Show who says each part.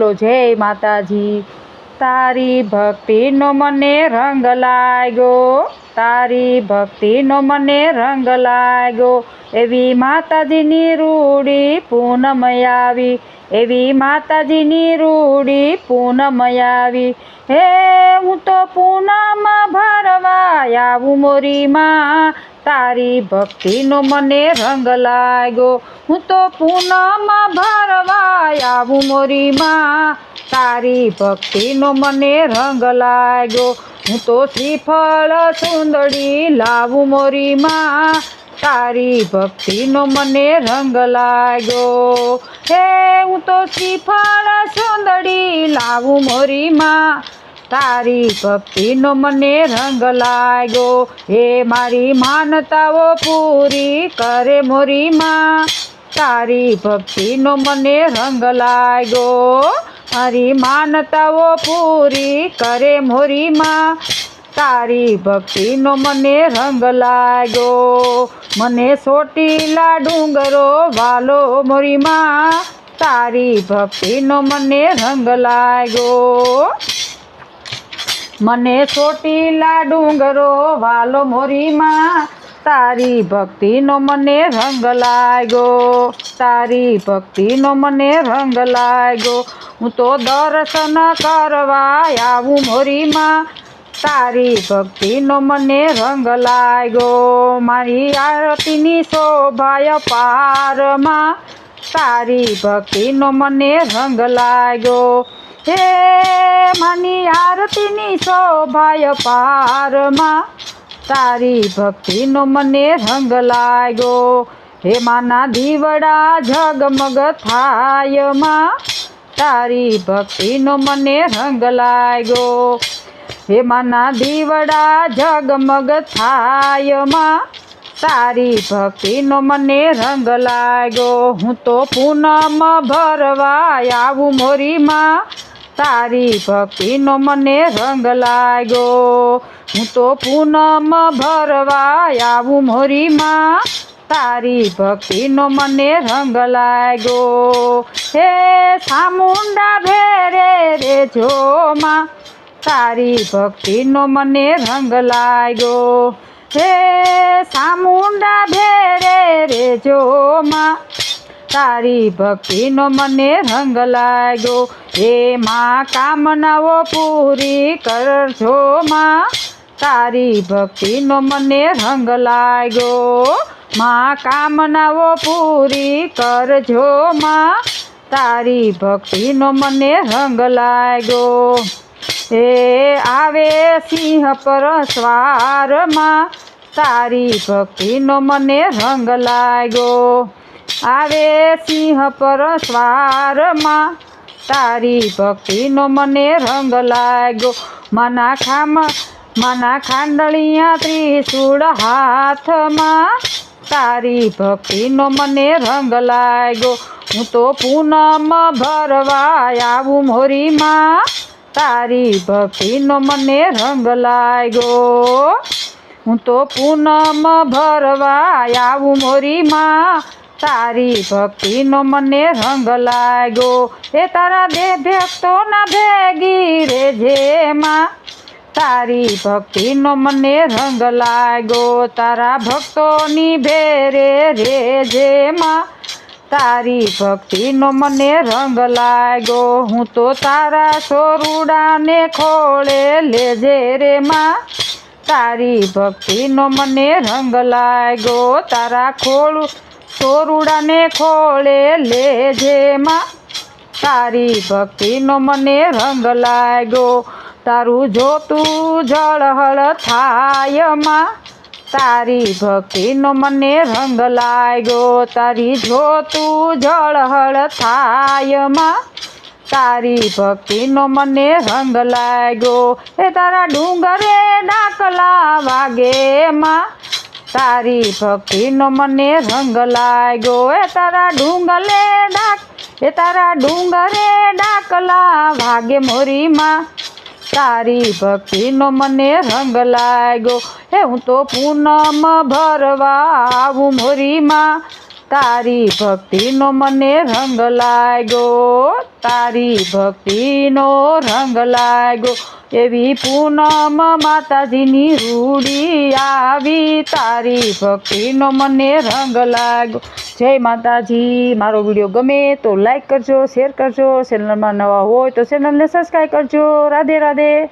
Speaker 1: બોલો જય માતાજી? તારી ભક્તિનો મને રંગ લાગ્યો, તારી ભક્તિનો મને રંગ લાગ્યો. એવી માતાજીની રૂડી પૂનમ આવી, એવી માતાજીની રૂડી પૂનમ આવી. હે, હું તો પૂનમ ભરવા આવું મોરીમાં તારી ભક્તિનો મને રંગ લાગ્યો હું તો પૂનમ ભરવા આવું મોરીમાં તારી ભક્તિનો મને રંગ લાગ્યો હું તો શ્રીફળ સુંદડી લાવું મોરીમાં તારી ભક્તિનો મને રંગ લાગ્યો હે હું તો શ્રીફળ સુંદડી લાવું મોરીમાં તારી ભક્તિનો મને રંગ લાગ્યો. હે મારી માનતાઓ પૂરી કરે મોરીમાં તારી ભક્તિનો મને રંગ લાગ્યો. મારી માનતાઓ પૂરી કરે મોરીમાં તારી ભક્તિનો મને રંગ લાગ્યો. મને સોટીલા ડુંગરો વાલો મોરીમાં તારી ભક્તિનો મને રંગ લાગ્યો. મને ચોટીલા ડુંગરો વાલો મોરીમાં. તારી ભક્તિનો મને રંગ લાગ્યો. તારી ભક્તિનો મને રંગ લાગ્યો. હું તો દર્શન કરવા આવું મોરીમાં. તારી ભક્તિનો મને રંગ લાગ્યો. મારી આરતીની શોભાય પારમાં. તારી ભક્તિનો મને રંગ લાગ્યો. હે માની આરતીની શોભાય પારમાં. તારી ભક્તિનો મને રંગ લાગ્યો. હે માના દીવડા ઝગમગ થાયમાં તારી ભક્તિનો મને રંગ લાગ્યો. હે માના દીવડા ઝગમગ થાયમાં તારી ભક્તિનો મને રંગ લાગ્યો. હું તો પૂનમ ભરવા આવું મોરીમાં. તારી ભક્તિનો મને રંગ લાગ્યો. હું તો પૂનમ ભરવા આવું મોરીમાં તારી ભક્તિનો મને રંગ લાગ્યો. હે સામુંડા ભેરે રે જોમાં. તારી ભક્તિનો મને રંગ લાગ્યો. હે સામુંડા ભેરે રે જોમાં. તારી ભક્તિનો મને રંગ લાગ્યો. હે માં કામનાઓ પૂરી કરજો માં. તારી ભક્તિનો મને રંગ લાગ્યો. માં કામનાઓ પૂરી કરજો માં. તારી ભક્તિનો મને રંગ લાગ્યો. હે આવે સિંહ પર સ્વારમાં તારી ભક્તિનો મને રંગ લાગ્યો. આવે સિંહ પર સ્વારમાં. તારી ભક્તિનો મને રંગ લાગ્યો. મના ખામ મના ખાંડળિયા ત્રિશુળ હાથમાં. તારી ભક્તિનો મને રંગ લાગ્યો. હું તો પૂનમ ભરવા આવું મોરીમાં. તારી ભક્તિનો મને રંગ લાગ્યો. હું તો પૂનમ ભરવા આવું મોરીમાં. તારી ભક્તિનો મને રંગ લાગ્યો. એ તારા દે ભક્તોના ભેગી રે જેમાં તારી ભક્તિનો મને રંગ લાગ્યો. તારા ભક્તોની ભેરે રે જેમાં તારી ભક્તિનો મને રંગ લાગ્યો. હું તો તારા સોરુડાને ખોળે લેજે રે માં તારી ભક્તિનો મને રંગ લાગ્યો. તારા ખોળું સોરુડાને ખોળે લેજે માં તારી ભક્તિનો મને રંગ લાગ્યો. તારું જોતું જળહળ થાયમાં. તારી ભક્તિનો મને રંગ લાગ્યો. તારી જોતું જળહળ થાયમાં. તારી ભક્તિનો મને રંગ લાગ્યો. એ તારા ડુંગરે ડાકલા વાગે માં. તારી ભક્તિનો મને રંગ લાગ્યો. એ તારા ડુંગલે ડાક, એ તારા ડુંગરે ડાકલા વાગે મોરીમાં. તારી ભક્તિનો મને રંગ લાગ્યો. હે હું તો પૂનમ ભરવા આવું મોરીમાં. તારી ભક્તિનો મને રંગ લાગ્યો. તારી ભક્તિનો રંગ લાગ્યો. એવી પૂનમ માતાજીની રૂડી આવી. તારી ભક્તિનો મને રંગ લાગ્યો. જય માતાજી. મારો વીડિયો ગમે તો લાઈક કરજો શેર કરજો. ચેનલમાં નવા હોય તો ચેનલને સબસ્ક્રાઈબ કરજો. રાધે રાધે.